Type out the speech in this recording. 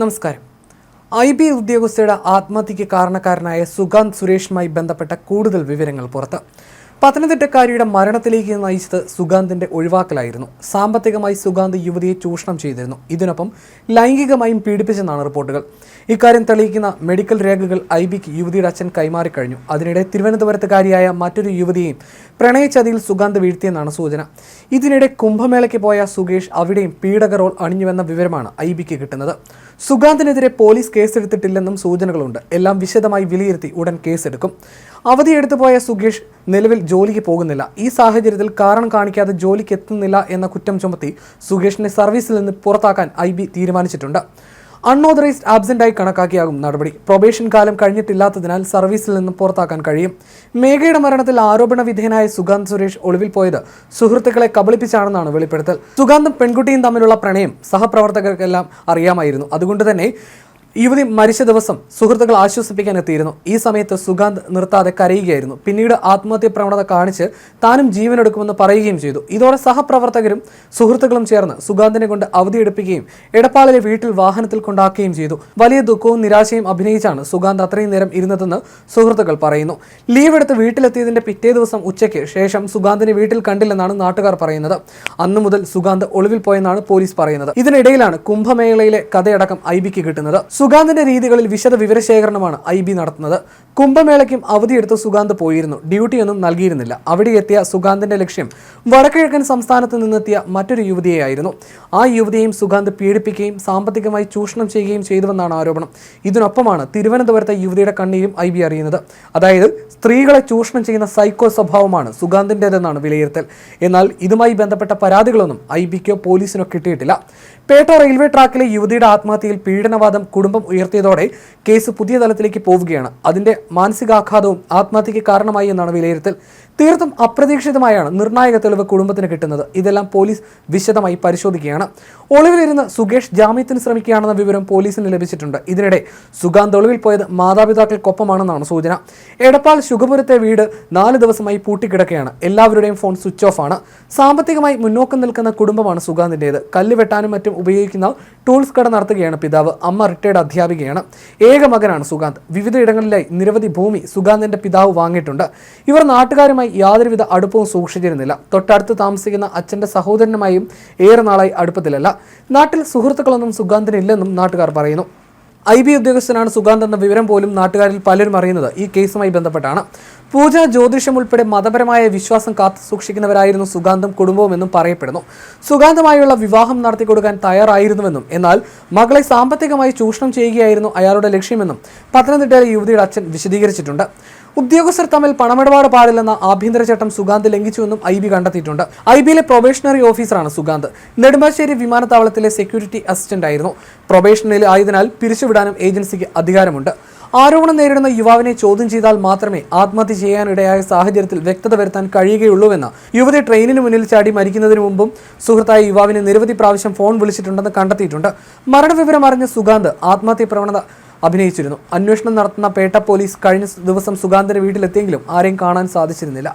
നമസ്കാരം. I B ഉദ്യോഗസ്ഥയുടെ ആത്മഹത്യയ്ക്ക് കാരണക്കാരനായ സുഗാന്ത് സുരേഷുമായി ബന്ധപ്പെട്ട കൂടുതൽ വിവരങ്ങൾ പുറത്ത്. പത്തനംതിട്ടക്കാരിയുടെ മരണത്തിലേക്ക് നയിച്ചത് സുഗാന്തിന്റെ ഒഴിവാക്കലായിരുന്നു. സാമ്പത്തികമായി സുഗാന്ത് യുവതിയെ ചൂഷണം ചെയ്തിരുന്നു. ഇതിനൊപ്പം ലൈംഗികമായും പീഡിപ്പിച്ചെന്നാണ് റിപ്പോർട്ടുകൾ. ഇക്കാര്യം തെളിയിക്കുന്ന മെഡിക്കൽ രേഖകൾ ഐ ബിക്ക് യുവതിയുടെ അച്ഛൻ കൈമാറിക്കഴിഞ്ഞു. അതിനിടെ തിരുവനന്തപുരത്തുകാരിയായ മറ്റൊരു യുവതിയെയും പ്രണയചതിയിൽ സുഗാന്ത് വീഴ്ത്തിയെന്നാണ് സൂചന. ഇതിനിടെ കുംഭമേളയ്ക്ക് പോയ സുകേഷ് അവിടെയും പീഡക റോൾ അണിഞ്ഞുവെന്ന വിവരമാണ് ഐ ബിക്ക് കിട്ടുന്നത്. സുഗാന്തിനെതിരെ പോലീസ് കേസെടുത്തിട്ടില്ലെന്നും സൂചനകളുണ്ട്. എല്ലാം വിശദമായി വിലയിരുത്തി ഉടൻ കേസെടുക്കും. അവധിയെടുത്തു പോയ സുകേഷ് നിലവിൽ ജോലിക്ക് പോകുന്നില്ല. ഈ സാഹചര്യത്തിൽ കാരണം കാണിക്കാതെ ജോലിക്ക് എത്തുന്നില്ല എന്ന കുറ്റം ചുമത്തി സുകേഷിനെ സർവീസിൽ നിന്ന് പുറത്താക്കാൻ ഐ ബി തീരുമാനിച്ചിട്ടുണ്ട്. അൺഓതറൈസ്ഡ് ആബ്സെന്റായി കണക്കാക്കിയാകും നടപടി. പ്രൊബേഷൻ കാലം കഴിഞ്ഞിട്ടില്ലാത്തതിനാൽ സർവീസിൽ നിന്ന് പുറത്താക്കാൻ കഴിയും. മേഘയുടെ മരണത്തിൽ ആരോപണ വിധേയനായ സുഗാന്ത് സുരേഷ് ഒളിവിൽ പോയത് സുഹൃത്തുക്കളെ കബളിപ്പിച്ചാണെന്നാണ് വെളിപ്പെടുത്തൽ. സുഗാന്തും പെൺകുട്ടിയും തമ്മിലുള്ള പ്രണയം സഹപ്രവർത്തകർക്കെല്ലാം അറിയാമായിരുന്നു. അതുകൊണ്ട് തന്നെ യുവതി മരിച്ച ദിവസം സുഹൃത്തുക്കൾ ആശ്വസിപ്പിക്കാൻ എത്തിയിരുന്നു. ഈ സമയത്ത് സുഗാന്ത് നിർത്താതെ കരയുകയായിരുന്നു. പിന്നീട് ആത്മഹത്യ പ്രവണത കാണിച്ച് താനും ജീവനെടുക്കുമെന്ന് പറയുകയും ചെയ്തു. ഇതോടെ സഹപ്രവർത്തകരും സുഹൃത്തുക്കളും ചേർന്ന് സുഗാന്തിനെ കൊണ്ട് അവധിയെടുപ്പിക്കുകയും എടപ്പാളിലെ വീട്ടിൽ വാഹനത്തിൽ കൊണ്ടാക്കുകയും ചെയ്തു. വലിയ ദുഃഖവും നിരാശയും അഭിനയിച്ചാണ് സുഗാന്ത് അത്രയും നേരം ഇരുന്നതെന്ന് സുഹൃത്തുക്കൾ പറയുന്നു. ലീവ് എടുത്ത് വീട്ടിലെത്തിയതിന്റെ പിറ്റേ ദിവസം ഉച്ചയ്ക്ക് ശേഷം സുഗാന്തിനെ വീട്ടിൽ കണ്ടില്ലെന്നാണ് നാട്ടുകാർ പറയുന്നത്. അന്നു മുതൽ സുഗാന്ത് ഒളിവിൽ പോയെന്നാണ് പോലീസ് പറയുന്നത്. ഇതിനിടയിലാണ് കുംഭമേളയിലെ കഥയടക്കം ഐ ബിക്ക് കിട്ടുന്നത്. സുഗാന്തിന്റെ രീതികളിൽ വിശദ വിവരശേഖരണമാണ് ഐ ബി നടത്തുന്നത്. കുംഭമേളയ്ക്കും അവധിയെടുത്ത് സുഗാന്ത് പോയിരുന്നു. ഡ്യൂട്ടിയൊന്നും നൽകിയിരുന്നില്ല. അവിടെ എത്തിയ സുഗാന്തിന്റെ ലക്ഷ്യം വടക്കിഴക്കൻ സംസ്ഥാനത്ത് നിന്നെത്തിയ മറ്റൊരു യുവതിയെയായിരുന്നു. ആ യുവതിയെയും സുഗാന്ത് പീഡിപ്പിക്കുകയും സാമ്പത്തികമായി ചൂഷണം ചെയ്യുകയും ചെയ്തുവെന്നാണ് ആരോപണം. ഇതിനൊപ്പമാണ് തിരുവനന്തപുരത്തെ യുവതിയുടെ കണ്ണീരും ഐ ബി അറിയുന്നത്. അതായത് സ്ത്രീകളെ ചൂഷണം ചെയ്യുന്ന സൈക്കോ സ്വഭാവമാണ് സുഗാന്തിന്റെതെന്നാണ് വിലയിരുത്തൽ. എന്നാൽ ഇതുമായി ബന്ധപ്പെട്ട പരാതികളൊന്നും ഐ ബിക്കോ പോലീസിനോ കിട്ടിയിട്ടില്ല. പേട്ട റെയിൽവേ ട്രാക്കിലെ യുവതിയുടെ ആത്മഹത്യയിൽ പീഡനവാദം കുടുംബം ഉയർത്തിയതോടെ കേസ് പുതിയ തലത്തിലേക്ക് പോവുകയാണ്. അതിന്റെ മാനസികാഘാതവും ആത്മഹത്യയ്ക്ക് കാരണമായി എന്നാണ് വിലയിരുത്തൽ. തീർത്തും അപ്രതീക്ഷിതമായാണ് നിർണായക തെളിവ് കുടുംബത്തിന് കിട്ടുന്നത്. ഇതെല്ലാം പോലീസ് വിശദമായി പരിശോധിക്കുകയാണ്. ഒളിവിലിരുന്ന് സുഗേഷ് ജാമ്യത്തിന് ശ്രമിക്കുകയാണെന്ന വിവരം പോലീസിന് ലഭിച്ചിട്ടുണ്ട്. ഇതിനിടെ സുഗാന്ത് ഒളിവിൽ പോയത് മാതാപിതാക്കൾക്കൊപ്പമാണെന്നാണ് സൂചന. എടപ്പാൾ ശുഖപുരത്തെ വീട് നാല് ദിവസമായി പൂട്ടിക്കിടക്കുകയാണ്. എല്ലാവരുടെയും ഫോൺ സ്വിച്ച് ഓഫ് ആണ്. സാമ്പത്തികമായി മുന്നോക്കം നിൽക്കുന്ന കുടുംബമാണ് സുഗാന്തിന്റേത് കല്ല് വെട്ടാനും മറ്റും ഉപയോഗിക്കുന്ന ടൂൾസ് കട നടത്തുകയാണ് പിതാവ്. അമ്മ റിട്ടയർഡ് അധ്യാപികയാണ്. ഏക മകനാണ് സുഗാന്ത് വിവിധ ഇടങ്ങളിലായി നിരവധി ഭൂമി സുഗാന്തിന്റെ പിതാവ് വാങ്ങിയിട്ടുണ്ട്. ഇവർ നാട്ടുകാരുമായി യാതൊരുവിധ അടുപ്പവും സൂക്ഷിച്ചിരുന്നില്ല. തൊട്ടടുത്ത് താമസിക്കുന്ന അച്ഛന്റെ സഹോദരനുമായും ഏറെ നാളായി അടുപ്പത്തിലല്ല. നാട്ടിൽ സുഹൃത്തുക്കളൊന്നും സുഗാന്തിനില്ലെന്നും നാട്ടുകാർ പറയുന്നു. ഐ ബി ഉദ്യോഗസ്ഥനാണ് സുഗാന്ത് എന്ന വിവരം പോലും നാട്ടുകാരിൽ പലരും അറിയുന്നത് ഈ കേസുമായി ബന്ധപ്പെട്ടാണ്. പൂജ ജ്യോതിഷം ഉൾപ്പെടെ മതപരമായ വിശ്വാസം കാത്തു സൂക്ഷിക്കുന്നവരായിരുന്നു സുഗാന്തും കുടുംബവും എന്നും പറയപ്പെടുന്നു. സുഗാന്തമായുള്ള വിവാഹം നടത്തി കൊടുക്കാൻ തയ്യാറായിരുന്നുവെന്നും എന്നാൽ മകളെ സാമ്പത്തികമായി ചൂഷണം ചെയ്യുകയായിരുന്നു അയാളുടെ ലക്ഷ്യമെന്നും പത്തനംതിട്ടയിലെ യുവതിയുടെ അച്ഛൻ വിശദീകരിച്ചിട്ടുണ്ട്. ഉദ്യോഗസ്ഥർ തമ്മിൽ പണമിടപാട് പാടില്ലെന്ന ആഭ്യന്തര ചട്ടം സുഗാന്ത് ലംഘിച്ചുവെന്നും ഐ ബി കണ്ടെത്തിയിട്ടുണ്ട്. ഐ ബിയിലെ പ്രൊബേഷണറി ഓഫീസറാണ് സുഗാന്ത്. നെടുമ്പാശ്ശേരി വിമാനത്താവളത്തിലെ സെക്യൂരിറ്റി അസിസ്റ്റന്റ് ആയിരുന്നു. പ്രൊബേഷണറിൽ ആയതിനാൽ പിരിച്ചുവിടാനും ഏജൻസിക്ക് അധികാരമുണ്ട്. ആരോപണം നേരിടുന്ന യുവാവിനെ ചോദ്യം ചെയ്താൽ മാത്രമേ ആത്മഹത്യ ചെയ്യാനിടയായ സാഹചര്യത്തിൽ വ്യക്തത വരുത്താൻ കഴിയുകയുള്ളൂവെന്ന് യുവതി ട്രെയിനിന് മുന്നിൽ ചാടി മരിക്കുന്നതിന് മുമ്പും സുഹൃത്തായ യുവാവിനെ നിരവധി പ്രാവശ്യം ഫോൺ വിളിച്ചിട്ടുണ്ടെന്ന് കണ്ടെത്തിയിട്ടുണ്ട്. മരണവിവരം അറിഞ്ഞ സുഗാന്ത് ആത്മഹത്യ പ്രവണത അഭിനയിച്ചിരുന്നു. അന്വേഷണം നടത്തുന്ന പേട്ട പോലീസ് കഴിഞ്ഞ ദിവസം സുഗാന്തിന്റെ വീട്ടിലെത്തിയെങ്കിലും ആരെയും കാണാൻ സാധിച്ചിരുന്നില്ല.